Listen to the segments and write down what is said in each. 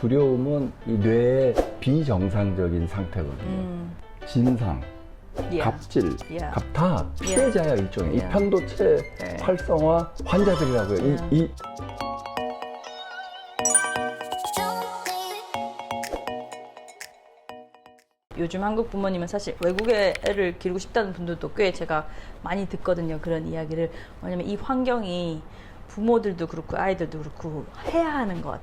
두려움은 이 뇌의 비정상적인 상태거든요. 음. 진상, Yeah. 갑질, Yeah. 갑, 다 피해자야 일종의. 이 Yeah. 편도체 네. 활성화 환자들이라고요. 이, Yeah. 이 요즘 한국 부모님은 사실 외국에 애를 기르고 싶다는 분들도 꽤 제가 많이 듣거든요. 그런 이야기를. 왜냐면 이 환경이 부모들도 그렇고 아이들도 그렇고 해야 하는 것,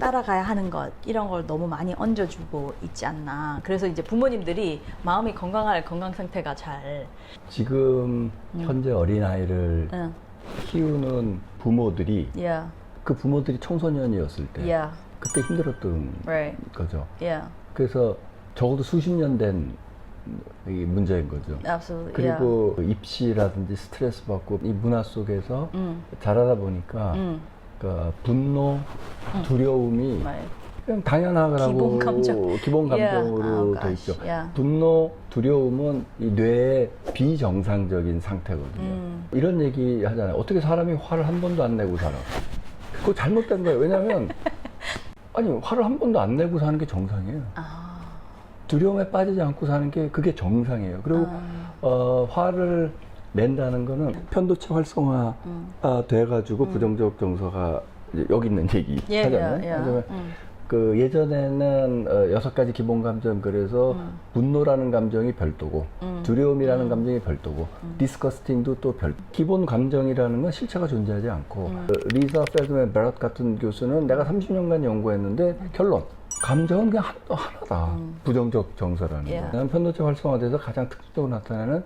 따라가야 하는 것, 이런 걸 너무 많이 얹어주고 있지 않나. 그래서 이제 부모님들이 마음이 건강할 건강 상태가 잘, 지금 음. 현재 어린아이를 응, 키우는 부모들이 yeah, 그 부모들이 청소년이었을 때 yeah, 그때 힘들었던 right, 거죠. yeah, 그래서 적어도 수십 년된 이 문제인 거죠. absolutely, 그리고 입시라든지 스트레스 받고 이 문화 속에서 yeah. 음, 자라다 보니까 음, 그 분노, 두려움이. 그냥 당연하라고 기본 감정. 기본 Yeah. 감정으로 Oh, 돼 gosh. 있죠. Yeah. 분노, 두려움은 이 뇌의 비정상적인 상태거든요. 음. 이런 얘기 하잖아요. 어떻게 사람이 화를 한 번도 안 내고 살아? 그거 잘못된 거예요. 왜냐하면 아니 화를 한 번도 안 내고 사는 게 정상이에요. 아, 두려움에 빠지지 않고 사는 게 그게 정상이에요. 그리고 아. 어, 화를 낸다는 거는 편도체 활성화 음. 아, 돼가지고 부정적 정서가 이제 여기 있는 얘기 예, 하잖아요. 예, 예. 하지만 음. 그 예전에는 어, 여섯 가지 기본 감정 그래서 분노라는 감정이 별도고 음. 두려움이라는 감정이 별도고 디스커스팅도 또 별. 기본 감정이라는 건 실체가 존재하지 않고 음. 어, 리사 페드맨 베럿 같은 교수는 내가 30년간 연구했는데 결론. 감정은 그냥 한, 하나다. 부정적 정서라는 음. 예. 거. 난 편도체 활성화돼서 가장 특징적으로 나타나는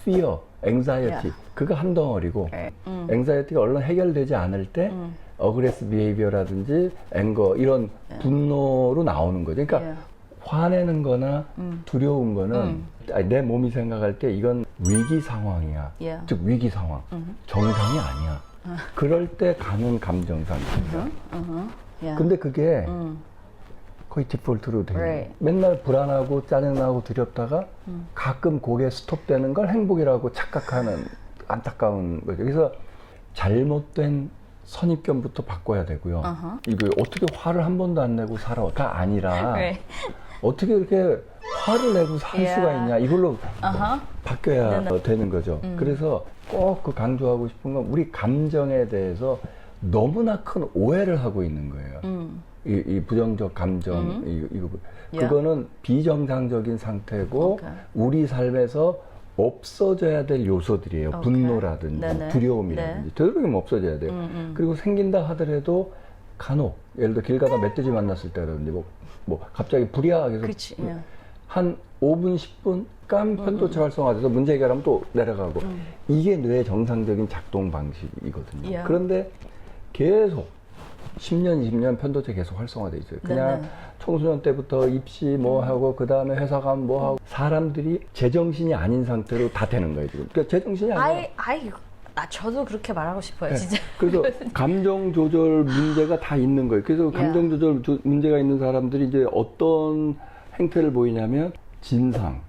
fear, anxiety. 예. 그거 한 덩어리고 네. 음. 앵자이티가 얼른 해결되지 않을 때 음. 어그레스 비헤이비어라든지 앵거 이런 분노로 나오는 거죠. 그러니까 예. 화내는 거나 음. 두려운 거는 음. 아니, 내 몸이 생각할 때 이건 위기 상황이야. 예. 즉 위기 상황. 음. 정상이 아니야. 그럴 때 가는 감정 상태입니다. 어허. Yeah. 근데 그게 음. 거의 디폴트로 돼요. Right. 맨날 불안하고 짜증나고 두렵다가 음. 가끔 고개 스톱되는 걸 행복이라고 착각하는 안타까운 거죠. 그래서 잘못된 선입견부터 바꿔야 되고요. 어허. 이거 어떻게 화를 한 번도 안 내고 살아가 아니라 Right. 어떻게 이렇게 화를 내고 살 Yeah. 수가 있냐 이걸로 어허. 바뀌어야 네, 네. 되는 거죠. 그래서 꼭 그 강조하고 싶은 건 우리 감정에 대해서 너무나 큰 오해를 하고 있는 거예요. 음. 이, 이 부정적 감정, 이, 이거, Yeah. 그거는 비정상적인 상태고, Okay. 우리 삶에서 없어져야 될 요소들이에요. Okay. 분노라든지, 네네. 두려움이라든지. 되도록이면 없어져야 돼요. 음, 음. 그리고 생긴다 하더라도 간혹, 예를 들어 길 가다 멧돼지 만났을 때라든지, 뭐, 뭐, 갑자기 불이하게 그치. 예. 한 5분, 10분 깜 편도체 활성화돼서 문제 해결하면 또 내려가고 이게 뇌의 정상적인 작동 방식이거든요. Yeah. 그런데 계속 10년, 20년 편도체 계속 활성화돼 있어요. 그냥 네네. 청소년 때부터 입시 뭐 하고 그 다음에 회사 가면 뭐 하고 사람들이 제정신이 아닌 상태로 다 되는 거예요 지금. 그러니까 제정신이 아니에요. 아이, 아이, 나 저도 그렇게 말하고 싶어요, 네. 진짜. 그래서 감정 조절 문제가 다 있는 거예요. 그래서 감정 조절 조- 문제가 있는 사람들이 이제 어떤 행태를 보이냐면 진상,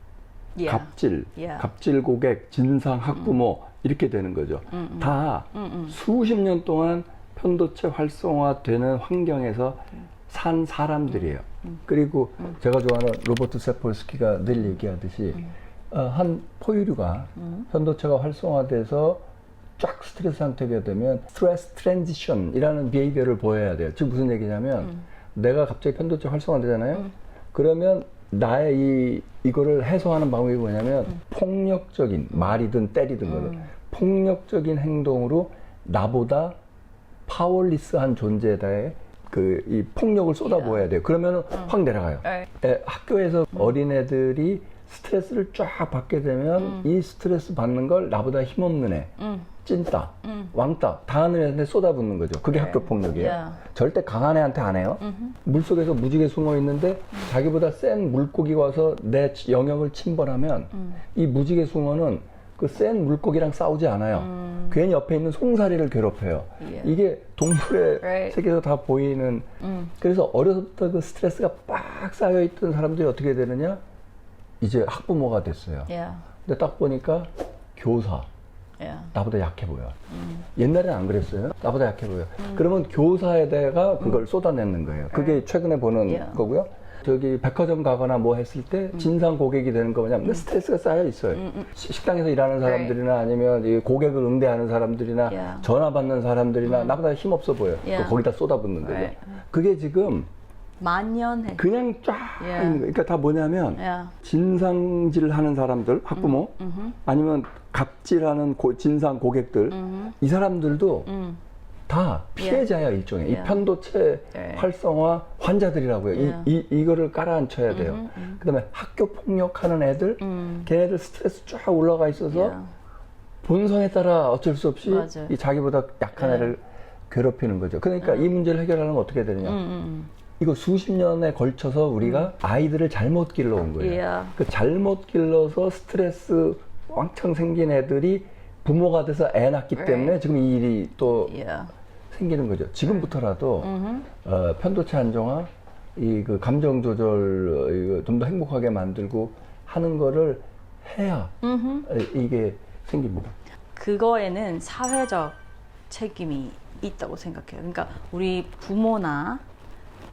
Yeah. 갑질, Yeah. 갑질 고객, 진상 학부모 이렇게 되는 거죠. 다 수십 년 동안 편도체 활성화되는 환경에서 산 사람들이에요. 그리고 제가 좋아하는 로버트 세폴스키가 늘 얘기하듯이 어, 한 포유류가 편도체가 활성화돼서 쫙 스트레스 상태가 되면 스트레스 트랜지션이라는 비헤이비어를 보여야 돼요. 즉 무슨 얘기냐면 내가 갑자기 편도체 활성화되잖아요. 그러면 나의 이 이거를 해소하는 방법이 뭐냐면 폭력적인 말이든 때리든 거든 폭력적인 행동으로 나보다 파워리스한 존재다의 그이 폭력을 쏟아부어야 돼요. 그러면 확 내려가요. 네. 에, 학교에서 어린애들이 스트레스를 쫙 받게 되면 이 스트레스 받는 걸 나보다 힘없는 애, 음. 찐따, 왕따 다 하는 애한테 쏟아붓는 거죠. 그게 학교 폭력이에요. Yeah. 절대 강한 애한테 안 해요. 물 속에서 무지개 숨어 있는데 자기보다 센 물고기가 와서 내 치- 영역을 침범하면 이 무지개 숭어는 그 센 물고기랑 싸우지 않아요. 괜히 옆에 있는 송사리를 괴롭혀요. Yeah. 이게 동물의 Right. 세계에서 다 보이는. 그래서 어려서부터 그 스트레스가 빡 쌓여있던 사람들이 어떻게 되느냐? 이제 학부모가 됐어요. Yeah. 근데 딱 보니까 교사, 예. 나보다 약해 보여. 옛날에는 안 그랬어요. 나보다 약해 보여. 그러면 교사에다가 그걸 쏟아내는 거예요. 그게 최근에 보는 예. 거고요. 저기 백화점 가거나 뭐 했을 때 진상 고객이 되는 거 뭐냐면 스트레스가 쌓여 있어요. 시- 식당에서 일하는 사람들이나 아니면 이 고객을 응대하는 사람들이나 Yeah. 전화 받는 사람들이나 나보다 힘 없어 보여. Yeah. 그 거기다 쏟아붓는 거죠. Right. 그게 지금 만연해. 그냥 쫙 Yeah. 있는 거예요. 그러니까 다 뭐냐면 예. 진상질 하는 사람들, 학부모, 아니면 갑질하는 고- 진상 고객들, 이 사람들도 음. 다 피해자야 일종의 이 Yeah. 편도체 네. 활성화 환자들이라고요. Yeah. 이, 이, 이거를 깔아앉혀야 돼요. 그다음에 학교 폭력하는 애들, 음. 걔네들 스트레스 쫙 올라가 있어서 예. 본성에 따라 어쩔 수 없이 맞아요. 이 자기보다 약한 네. 애를 괴롭히는 거죠. 그러니까 이 문제를 해결하려면 어떻게 되느냐? 음, 음, 이거 수십 년에 걸쳐서 우리가 아이들을 잘못 길러온 거예요. Yeah. 그 잘못 길러서 스트레스 왕창 생긴 애들이 부모가 돼서 애 낳기 Right. 때문에 지금 이 일이 또 음. 예. 생기는 거죠. 지금부터라도. 어, 편도체 안정화, 이 그 감정 조절 좀 더 행복하게 만들고 하는 거를 해야 이게 생깁니다. 그거에는 사회적 책임이 있다고 생각해요. 그러니까 우리 부모나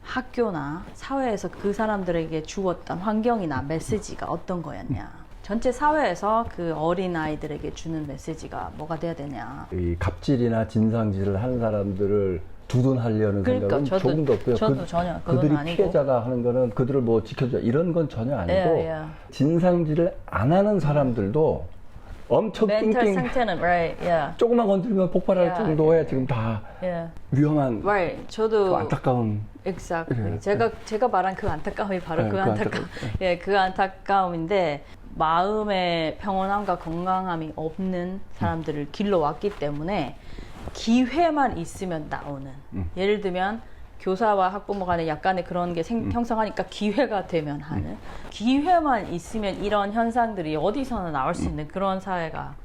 학교나 사회에서 그 사람들에게 주었던 환경이나 메시지가 어떤 거였냐. 전체 사회에서 그 어린 아이들에게 주는 메시지가 뭐가 돼야 되냐. 이 갑질이나 진상질을 하는 사람들을 두둔하려는 그러니까 생각은 저도- 조금 더 없고요. 저도 전혀 그건 그들이 아니고. 피해자다 하는 거는 그들을 뭐 지켜줘 이런 건 전혀 아니고 예, 예. 진상질을 안 하는 사람들도 엄청 낑낑 상태는 right, yeah, 조금만 건드리면 폭발할 야, 정도의 지금 다 yeah, 위험한 right. 그 저도 안타까운 exactly. 예, 제가 제가 말한 그 안타까움이 바로 예, 그 그 안타까, 예, 그 안타까움인데 마음의 평온함과 건강함이 없는 사람들을 길러왔기 때문에 기회만 있으면 나오는. 음. 예를 들면 교사와 학부모 간에 약간의 그런 게 음. 생, 형성하니까 기회가 되면 하는 기회만 있으면 이런 현상들이 어디서나 나올 음. 수 있는 그런 사회가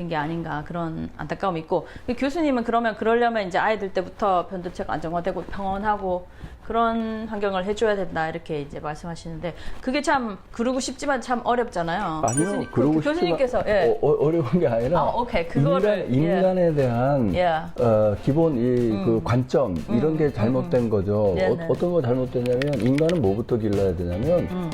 된 게 아닌가 그런 안타까움이 있고 그 교수님은 그러면 그러려면 이제 아이들 때부터 편도체가 안정화되고 평온하고 그런 환경을 해줘야 된다 이렇게 이제 말씀하시는데 그게 참 그러고 싶지만 참 어렵잖아요. 아니요 교수님, 그러고 그, 교수님께서 싶지만 예. 어, 어, 어려운 게 아니라 아, 오케이. 그거를, 인간, 예. 인간에 대한 예. 어, 기본 이그 관점 이런 게 잘못된 거죠. 네네. 어, 떤거 잘못됐냐면 인간은 뭐부터 길러야 되냐면 음.